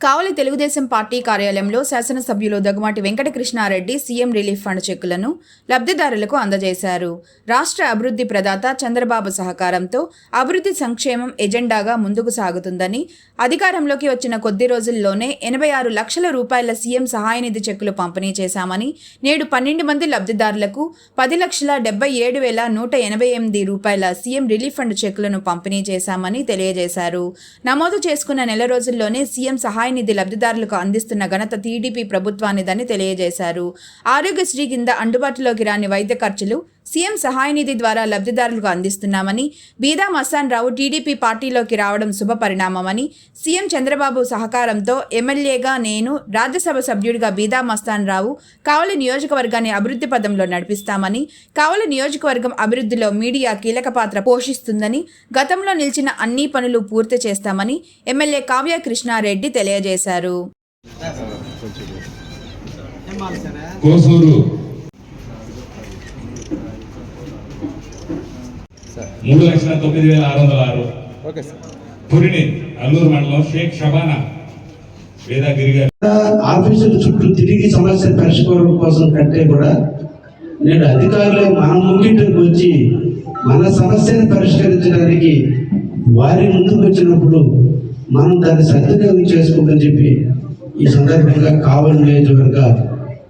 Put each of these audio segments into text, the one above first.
కావలి Telugu Desam party కార్యాలయంలో శాసనసభ్యులు Daggumati Venkatakrishna Reddy CM relief fund చెక్కులను లబ్ధిదారులకు అందజేశారు. రాష్ట్ర అభివృద్ధి ప్రదాత చంద్రబాబు సహకారంతో అభివృద్ధి సంక్షేమం ఎజెండాగా ముందుకు సాగుతుందని అధికారంలోకి వచ్చిన కొద్ది రోజుల్లోనే ఎనభై ఆరు లక్షల రూపాయల సీఎం సహాయనిధి చెక్కులు పంపిణీ చేశామని నేడు పన్నెండు మంది లబ్ధిదారులకు పది లక్షల డెబ్బై ఏడు వేల నూట ఎనభై ఎనిమిది రూపాయల సీఎం రిలీఫ్ ఫండ్ చెక్కులను పంపిణీ చేశామని తెలియజేశారు. నమోదు చేసుకున్న నెల రోజుల్లోనే సీఎం సహాయనిధి లబ్ధిదారులకు అందిస్తున్న ఘనత టీడీపీ ప్రభుత్వానిదని తెలియజేశారు. ఆరోగ్యశ్రీ కింద అందుబాటులోకి రాని వైద్య ఖర్చులు సీఎం సహాయనిధి ద్వారా లబ్ధిదారులకు అందిస్తున్నామని బీదా మస్తాన్ రావు టీడీపీ పార్టీలోకి రావడం శుభపరిణామమని సీఎం చంద్రబాబు సహకారంతో ఎమ్మెల్యేగా నేను రాజ్యసభ సభ్యుడిగా బీదా మస్తాన్ రావు కావలి నియోజకవర్గాన్ని అభివృద్ధి పదంలో నడిపిస్తామని కావలి నియోజకవర్గం అభివృద్ధిలో మీడియా కీలక పాత్ర పోషిస్తుందని గతంలో నిలిచిన అన్ని పనులు పూర్తి చేస్తామని ఎమ్మెల్యే కావ్య కృష్ణారెడ్డి తెలియజేశారు. కోసూరు మూడు లక్షల తొమ్మిది వేల ఆరు వందల ఆరు. Okay sir. పురిని అల్లూరు మండలం షేక్ షబానా వేదాగిరి గారు. ఆఫీసుల చుట్టూ తిరిగి సమస్య పరిష్కారం కోసం కంటే కూడా నేడు అధికారులు మన ముంగిటికి వచ్చి మన సమస్యను పరిష్కరించడానికి వారి ముందుకు వచ్చినప్పుడు మనం దాన్ని సద్వినియోగం చేసుకోమని చెప్పి ఈ సందర్భంగా కావలి నియోజకవర్గ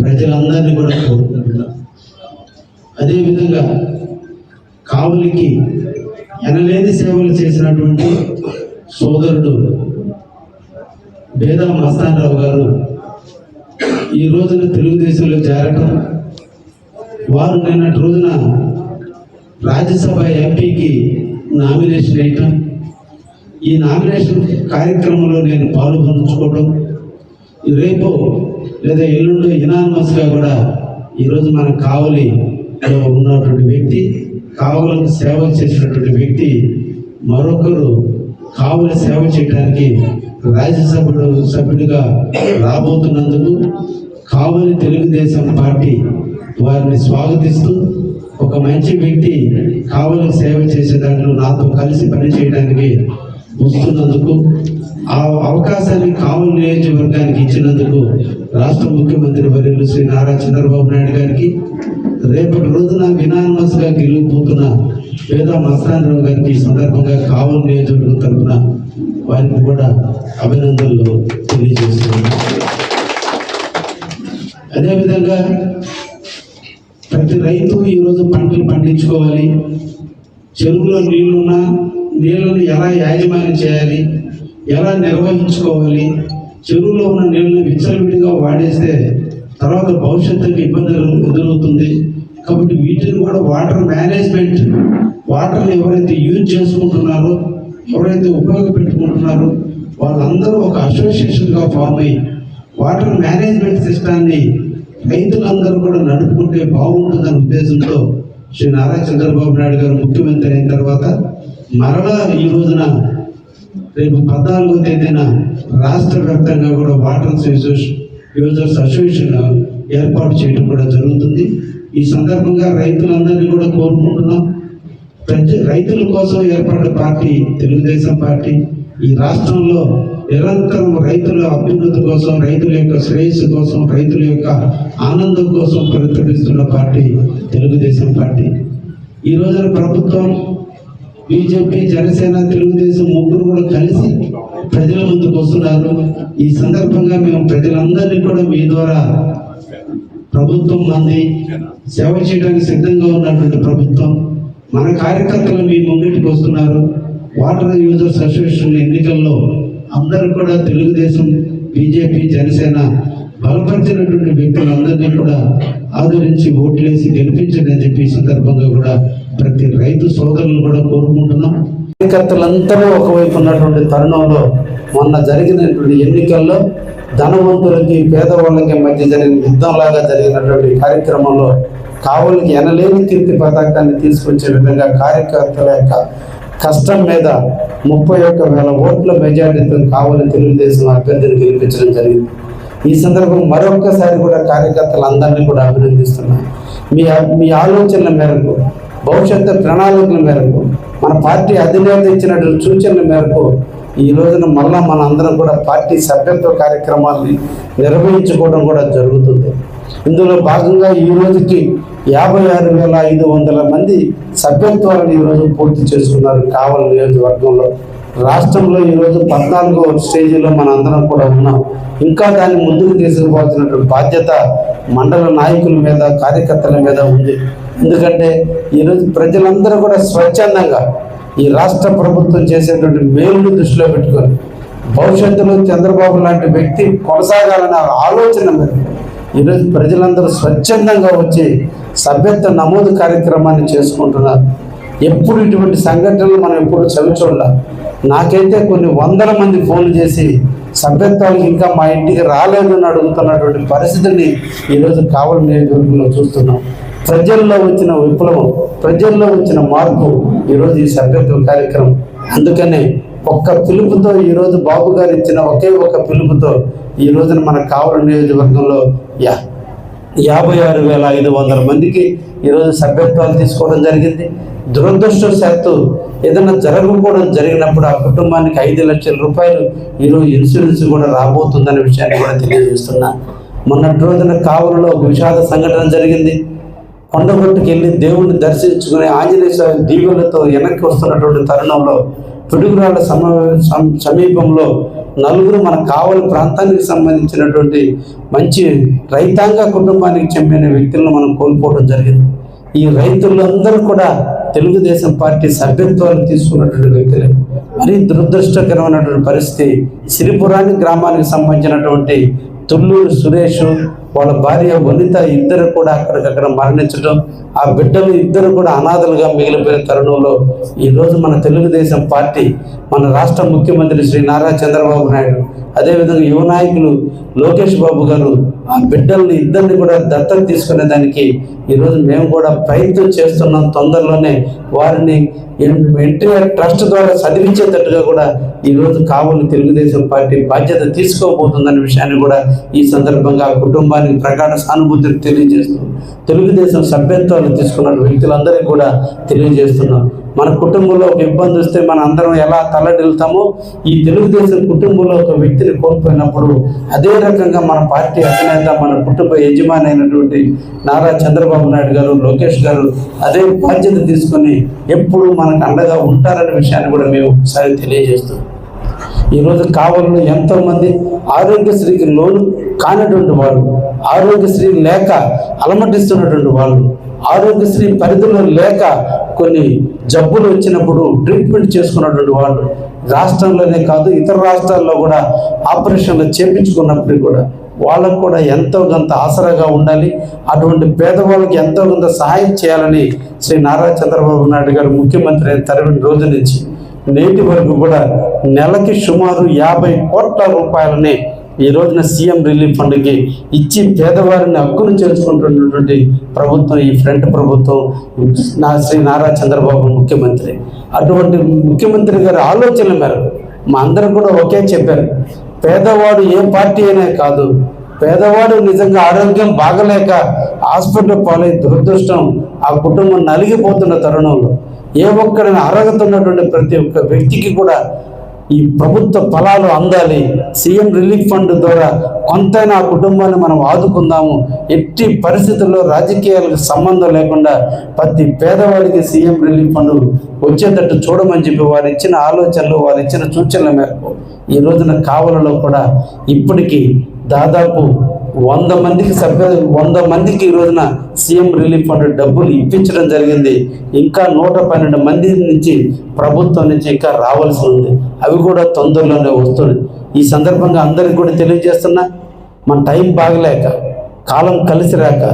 ప్రజలందరినీ కూడా కోరుకుంటున్నాం. అదేవిధంగా కావలికి ఎనలేని సేవలు చేసినటువంటి సోదరుడు వేద మస్తానరావు గారు ఈ రోజున తెలుగుదేశంలో చేరటం వారు నిన్నటి రోజున రాజ్యసభ ఎంపీకి నామినేషన్ వేయటం ఈ నామినేషన్ కార్యక్రమంలో నేను పాల్గొనుకోవడం రేపు లేదా ఎల్లుండి ఇనానమస్గా కూడా ఈరోజు మన కావలిలో ఉన్నటువంటి వ్యక్తి కావలకు సేవ చేసినటువంటి వ్యక్తి మరొకరు కావలి సేవ చేయడానికి రాజ్యసభలో సభ్యుడిగా రాబోతున్నందుకు కావలి తెలుగుదేశం పార్టీ వారిని స్వాగతిస్తూ ఒక మంచి వ్యక్తి కావలి సేవ చేసే దాంట్లో నాతో కలిసి పనిచేయడానికి వస్తున్నందుకు ఆ అవకాశాన్ని కావలి నియోజకవర్గానికి ఇచ్చినందుకు రాష్ట్ర ముఖ్యమంత్రి వర్యులు శ్రీ నారా చంద్రబాబు నాయుడు గారికి రేపటి రోజున వినానమస్గా గెలిగిపోతున్న పేద మస్తానరావు గారికి ఈ సందర్భంగా కావలి నియోజకవర్గం తరఫున వారికి కూడా అభినందనలు తెలియజేస్తున్నాను. అదేవిధంగా ప్రతి రైతు ఈరోజు పంటలు పండించుకోవాలి. చెరువులో నీళ్ళున్నా నీళ్ళను ఎలా యాజమాన్యం చేయాలి? ఎలా నిర్వహించుకోవాలి? చెరువులో ఉన్న నీళ్ళని విచ్చలవిడిగా వాడేస్తే తర్వాత భవిష్యత్తుకి ఇబ్బందులు ఎదురవుతుంది. కాబట్టి వీటిని కూడా వాటర్ మేనేజ్మెంట్ వాటర్ని ఎవరైతే యూజ్ చేసుకుంటున్నారో ఎవరైతే ఉపయోగపెట్టుకుంటున్నారో వాళ్ళందరూ ఒక అసోసియేషన్గా ఫామ్ అయ్యి వాటర్ మేనేజ్మెంట్ సిస్టాన్ని రైతులందరూ కూడా నడుపుకుంటే బాగుంటుందనే ఉద్దేశంతో శ్రీ నారా చంద్రబాబు నాయుడు గారు ముఖ్యమంత్రి అయిన తర్వాత మరలా ఈ రోజున రేపు పద్నాలుగో తేదీన రాష్ట్ర వ్యాప్తంగా కూడా వాటర్ యూజర్స్ యూజర్స్ అసోసియేషన్ ఏర్పాటు చేయడం కూడా జరుగుతుంది. ఈ సందర్భంగా రైతులందరినీ కూడా కోరుకుంటున్నాం. ప్రజ రైతుల కోసం ఏర్పడిన పార్టీ తెలుగుదేశం పార్టీ ఈ రాష్ట్రంలో నిరంతరం రైతుల అభ్యున్నతి కోసం రైతుల యొక్క శ్రేయస్సు కోసం రైతుల యొక్క ఆనందం కోసం ప్రతిపిస్తున్న పార్టీ తెలుగుదేశం పార్టీ. ఈ రోజున ప్రభుత్వం బీజేపీ జనసేన తెలుగుదేశం ముగ్గురు కూడా కలిసి ప్రజల ముందుకు వస్తున్నారు. ఈ సందర్భంగా మేము ప్రజలందరినీ కూడా మీ ద్వారా ప్రభుత్వం మంది సేవ చేయడానికి సిద్ధంగా ఉన్నటువంటి ప్రభుత్వం మన కార్యకర్తలు మీ ముంగిటికి వస్తున్నారు. వాటర్ యూజర్స్ అసోసియేషన్ ఎన్నికల్లో అందరూ కూడా తెలుగుదేశం బీజేపీ జనసేన బలపరిచినటువంటి వ్యక్తులందరినీ కూడా ఆదరించి ఓట్లేసి గెలిపించండి అని చెప్పి సందర్భంగా కూడా ప్రతి రైతు సోదరులు కూడా కోరుకుంటున్నాం. కార్యకర్తలందరూ ఒకవైపు ఉన్నటువంటి తరుణంలో మొన్న జరిగినటువంటి ఎన్నికల్లో ధనవంతులకి పేదవాళ్ళకి మధ్య జరిగిన యుద్ధంలాగా జరిగినటువంటి కార్యక్రమంలో కావలికి ఎనలేని కీర్తి పతాకాన్ని తీసుకొచ్చే విధంగా కార్యకర్తల యొక్క కష్టం మీద ముప్పై ఒక్క వేల ఓట్ల మెజార్టీతో కావలి తెలుగుదేశం అభ్యర్థిని గెలిపించడం జరిగింది. ఈ సందర్భం మరొక్కసారి కూడా కార్యకర్తలందరినీ కూడా అభినందిస్తున్నాను మీ మీ ఆలోచనల మేరకు భవిష్యత్తు ప్రణాళికల మేరకు మన పార్టీ అధినేత ఇచ్చినటువంటి సూచనల మేరకు ఈ రోజున మళ్ళా మన అందరం కూడా పార్టీ సభ్యత్వ కార్యక్రమాల్ని నిర్వహించుకోవడం కూడా జరుగుతుంది. ఇందులో భాగంగా ఈ రోజుకి యాభై ఆరు వేల ఐదు వందల మంది సభ్యత్వాలను ఈరోజు పూర్తి చేసుకున్నారు కావల నియోజకవర్గంలో. రాష్ట్రంలో ఈరోజు పద్నాలుగో స్టేజీలో మన అందరం కూడా ఉన్నాం. ఇంకా దాన్ని ముందుకు తీసుకుపోతున్నటువంటి బాధ్యత మండల నాయకుల మీద కార్యకర్తల మీద ఉంది. ఎందుకంటే ఈరోజు ప్రజలందరూ కూడా స్వచ్ఛందంగా ఈ రాష్ట్ర ప్రభుత్వం చేసేటువంటి మేలును దృష్టిలో పెట్టుకొని భవిష్యత్తులో చంద్రబాబు లాంటి వ్యక్తి కొనసాగాలనే ఆలోచన మీద ఈరోజు ప్రజలందరూ స్వచ్ఛందంగా వచ్చి సభ్యత్వ నమోదు కార్యక్రమాన్ని చేసుకుంటున్నారు. ఎప్పుడు ఇటువంటి సంఘటనలు మనం ఎప్పుడు చవిచూడాల నాకైతే కొన్ని వందల మంది ఫోన్లు చేసి సభ్యత్వాలు ఇంకా మా ఇంటికి రాలేదు అని అడుగుతున్నటువంటి పరిస్థితిని ఈరోజు కావలి నియోజకవర్గంలో చూస్తున్నాం. ప్రజల్లో వచ్చిన విప్లవం ప్రజల్లో వచ్చిన మార్పు ఈరోజు ఈ సభ్యత్వ కార్యక్రమం. అందుకనే ఒక్క పిలుపుతో ఈరోజు బాబు గారు ఇచ్చిన ఒకే ఒక పిలుపుతో ఈ రోజున మన కావలి నియోజకవర్గంలో యా యాభై ఆరు వేల ఐదు వందల మందికి ఈరోజు సభ్యత్వాలు తీసుకోవడం జరిగింది. దురదృష్టవశాత్తు ఏదైనా జరగకపోవడం జరిగినప్పుడు ఆ కుటుంబానికి ఐదు లక్షల రూపాయలు ఈరోజు ఇన్సూరెన్స్ కూడా రాబోతుందనే విషయాన్ని కూడా తెలియజేస్తున్నా. మొన్నటి రోజున కావలిలో ఒక విషాద సంఘటన జరిగింది. కొండగొట్టుకు వెళ్ళి దేవుణ్ణి దర్శించుకుని ఆంజనేయ స్వామి వెనక్కి వస్తున్నటువంటి తరుణంలో పిడుగురాళ్ళ సమ సమీపంలో నలుగురు మన కావలి ప్రాంతానికి సంబంధించినటువంటి మంచి రైతాంగ కుటుంబానికి చెందిన వ్యక్తులను మనం కోల్పోవడం జరిగింది. ఈ రైతులందరూ కూడా తెలుగుదేశం పార్టీ సభ్యత్వాలు తీసుకున్నటువంటి వ్యక్తులే. మరీ దురదృష్టకరమైనటువంటి పరిస్థితి. సిరిపురాణి గ్రామానికి సంబంధించినటువంటి తుళ్ళూరు సురేష్ వాళ్ళ భార్య వనిత ఇద్దరు కూడా అక్కడికక్కడ మరణించడం ఆ బిడ్డలు ఇద్దరు కూడా అనాథలుగా మిగిలిపోయిన తరుణంలో ఈరోజు మన తెలుగుదేశం పార్టీ మన రాష్ట్ర ముఖ్యమంత్రి శ్రీ నారా చంద్రబాబు నాయుడు అదేవిధంగా యువ నాయకులు లోకేష్ బాబు గారు ఆ బిడ్డల్ని ఇద్దరిని కూడా దత్తత తీసుకునే దానికి ఈరోజు మేము కూడా ప్రయత్నం చేస్తున్నాం తొందరలోనే వారిని వెంటనే ట్రస్ట్ ద్వారా చదివించేటట్టుగా కూడా ఈరోజు కావలి తెలుగుదేశం పార్టీ బాధ్యత తీసుకోబోతుందనే విషయాన్ని కూడా ఈ సందర్భంగా కుటుంబానికి ప్రగాఢ సానుభూతిని తెలియజేస్తూ తెలుగుదేశం సభ్యత్వాలు తీసుకున్న వ్యక్తులందరికీ కూడా తెలియజేస్తున్నాం. మన కుటుంబంలో ఒక ఇబ్బంది వస్తే మన అందరం ఎలా తల్లడిల్తామో ఈ తెలుగుదేశం కుటుంబంలో ఒక వ్యక్తిని కోల్పోయినప్పుడు అదే రకంగా మన పార్టీ అధినేత మన కుటుంబ యజమాని అయినటువంటి నారా చంద్రబాబు నాయుడు గారు లోకేష్ గారు అదే బాధ్యత తీసుకొని ఎప్పుడు మనకు అండగా ఉంటారనే విషయాన్ని కూడా మేము ఒకసారి తెలియజేస్తూ ఈరోజు కావాలని ఎంతోమంది ఆరోగ్యశ్రీకి లోను కానటువంటి వాళ్ళు ఆరోగ్యశ్రీ లేక అలమటిస్తున్నటువంటి వాళ్ళు ఆరోగ్యశ్రీ పరిధిలో లేక కొన్ని జబ్బులు వచ్చినప్పుడు ట్రీట్మెంట్ చేసుకున్నటువంటి వాళ్ళు రాష్ట్రంలోనే కాదు ఇతర రాష్ట్రాల్లో కూడా ఆపరేషన్లు చేపించుకున్నప్పటికీ కూడా వాళ్ళకు కూడా ఎంతో కొంత ఆసరాగా ఉండాలి. అటువంటి పేదవాళ్ళకి ఎంతో కొంత సహాయం చేయాలని శ్రీ నారా చంద్రబాబు నాయుడు గారు ముఖ్యమంత్రి అయిన తరవిన రోజు నుంచి నేటి వరకు కూడా నెలకి సుమారు యాభై కోట్ల రూపాయలని ఈ రోజున సీఎం రిలీఫ్ ఫండ్కి ఇచ్చి పేదవారిని హక్కును చేర్చుకుంటున్నటువంటి ప్రభుత్వం ఈ ఫ్రంట్ ప్రభుత్వం నా శ్రీ నారా చంద్రబాబు ముఖ్యమంత్రి. అటువంటి ముఖ్యమంత్రి గారి ఆలోచనల మేరకు మా అందరం కూడా ఒకే చెప్పారు. పేదవాడు ఏ పార్టీ అయినా కాదు. పేదవాడు నిజంగా ఆరోగ్యం బాగలేక హాస్పిటల్ పాలై దురదృష్టం ఆ కుటుంబం నలిగిపోతున్న తరుణంలో ఏ ఒక్కడిని అర్హత ఉన్నటువంటి ప్రతి ఒక్క వ్యక్తికి కూడా ఈ ప్రభుత్వ ఫలాలు అందాలి. సీఎం రిలీఫ్ ఫండ్ ద్వారా కొంతైనా ఆ కుటుంబాన్ని మనం ఆదుకుందాము. ఎట్టి పరిస్థితుల్లో రాజకీయాలకు సంబంధం లేకుండా ప్రతి పేదవాడికి సీఎం రిలీఫ్ ఫండ్ వచ్చేటట్టు చూడమని చెప్పి వారు ఇచ్చిన ఆలోచనలు వారు ఇచ్చిన సూచనల మేరకు ఈ రోజున కావలలో కూడా ఇప్పటికీ దాదాపు వంద మందికి సభ్య వంద మందికి ఈ రోజున సీఎం రిలీఫ్ ఫండ్ డబ్బులు ఇప్పించడం జరిగింది. ఇంకా నూట పన్నెండు మంది నుంచి ప్రభుత్వం నుంచి ఇంకా రావాల్సి ఉంది. అవి కూడా తొందరలోనే వస్తుంది ఈ సందర్భంగా అందరికి కూడా తెలియజేస్తున్నా మన టైం బాగలేక కాలం కలిసి రాక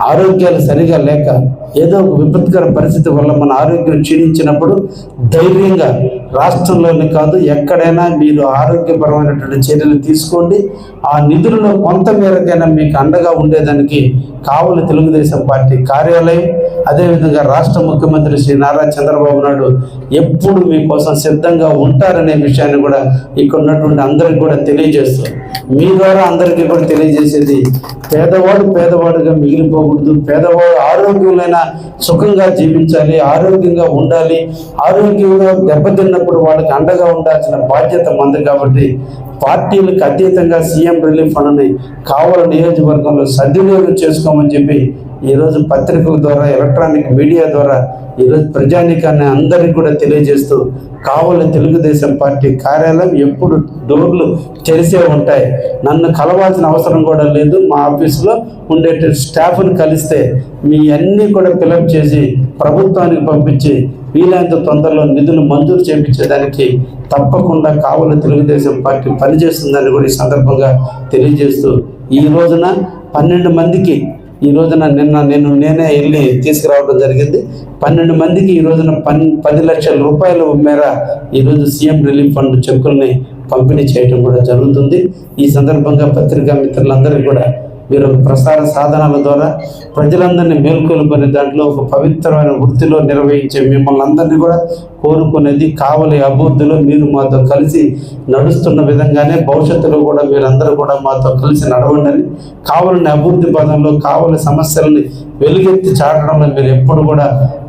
ఆరోగ్యాలు సరిగా లేక ఏదో ఒక విపత్కర పరిస్థితి వల్ల మన ఆరోగ్యం క్షీణించినప్పుడు ధైర్యంగా రాష్ట్రంలోనే కాదు ఎక్కడైనా మీరు ఆరోగ్యపరమైనటువంటి చర్యలు తీసుకోండి. ఆ నిధులలో కొంత మేరకైనా మీకు అండగా ఉండేదానికి కావలి తెలుగుదేశం పార్టీ కార్యాలయం అదేవిధంగా రాష్ట్ర ముఖ్యమంత్రి శ్రీ నారా చంద్రబాబు నాయుడు ఎప్పుడు మీకోసం సిద్ధంగా ఉంటారనే విషయాన్ని కూడా ఇక్కడ ఉన్నటువంటి అందరికి కూడా తెలియజేస్తారు. మీ ద్వారా అందరికీ కూడా తెలియజేసేది పేదవాడు పేదవాడుగా మిగిలిపో మిగిలిపోకూడదు పేదవాడు ఆరోగ్యమైన సుఖంగా జీవించాలి ఆరోగ్యంగా ఉండాలి. ఆరోగ్యంగా దెబ్బతిన్నప్పుడు వాళ్ళకి అండగా ఉండాల్సిన బాధ్యత మంది కాబట్టి పార్టీలకు అతీతంగా సీఎం రిలీఫ్ ఫండ్ని కావల నియోజకవర్గంలో సద్వినియోగం చేసుకోమని చెప్పి ఈరోజు పత్రికల ద్వారా ఎలక్ట్రానిక్ మీడియా ద్వారా ఈరోజు ప్రజానీకాన్ని అందరికీ కూడా తెలియజేస్తూ కావలి తెలుగుదేశం పార్టీ కార్యాలయం ఎప్పుడు డోర్లు తెరిసే ఉంటాయి. నన్ను కలవాల్సిన అవసరం కూడా లేదు. మా ఆఫీసులో ఉండే స్టాఫ్ని కలిస్తే మీ అన్నీ కూడా ఫిలప్ చేసి ప్రభుత్వానికి పంపించి వీలైనంత తొందరలో నిధులు మంజూరు చేయించేదానికి తప్పకుండా కావలి తెలుగుదేశం పార్టీ పనిచేస్తుందని కూడా ఈ సందర్భంగా తెలియజేస్తూ ఈ రోజున పన్నెండు మందికి ఈ రోజున నిన్న నేను నేనే వెళ్ళి తీసుకురావడం జరిగింది. పన్నెండు మందికి ఈ రోజున పన్ పది లక్షల రూపాయల మేర ఈరోజు సీఎం రిలీఫ్ ఫండ్ చెక్కుల్ని పంపిణీ చేయడం కూడా జరుగుతుంది. ఈ సందర్భంగా పత్రికా మిత్రులందరికీ కూడా మీరు ప్రసార సాధనాల ద్వారా ప్రజలందరినీ మేల్కొల్పని దాంట్లో ఒక పవిత్రమైన వృత్తిలో నిర్వహించే మిమ్మల్ని అందరినీ కూడా కోరుకునేది కావలి అభివృద్ధిలో మీరు మాతో కలిసి నడుస్తున్న విధంగానే భవిష్యత్తులో కూడా మీరందరూ కూడా మాతో కలిసి నడవండి కావలిని అభివృద్ధి పదంలో కావలి సమస్యలని వెలుగెత్తి చాటడంలో మీరు ఎప్పుడు కూడా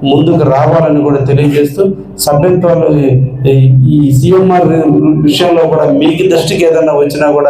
ముందుకు రావాలని కూడా తెలియజేస్తూ సభ్యత్వాలు ఈ- ఈ సిఎంఆర్ విషయంలో కూడా మీకు దృష్టికి ఏదైనా వచ్చినా కూడా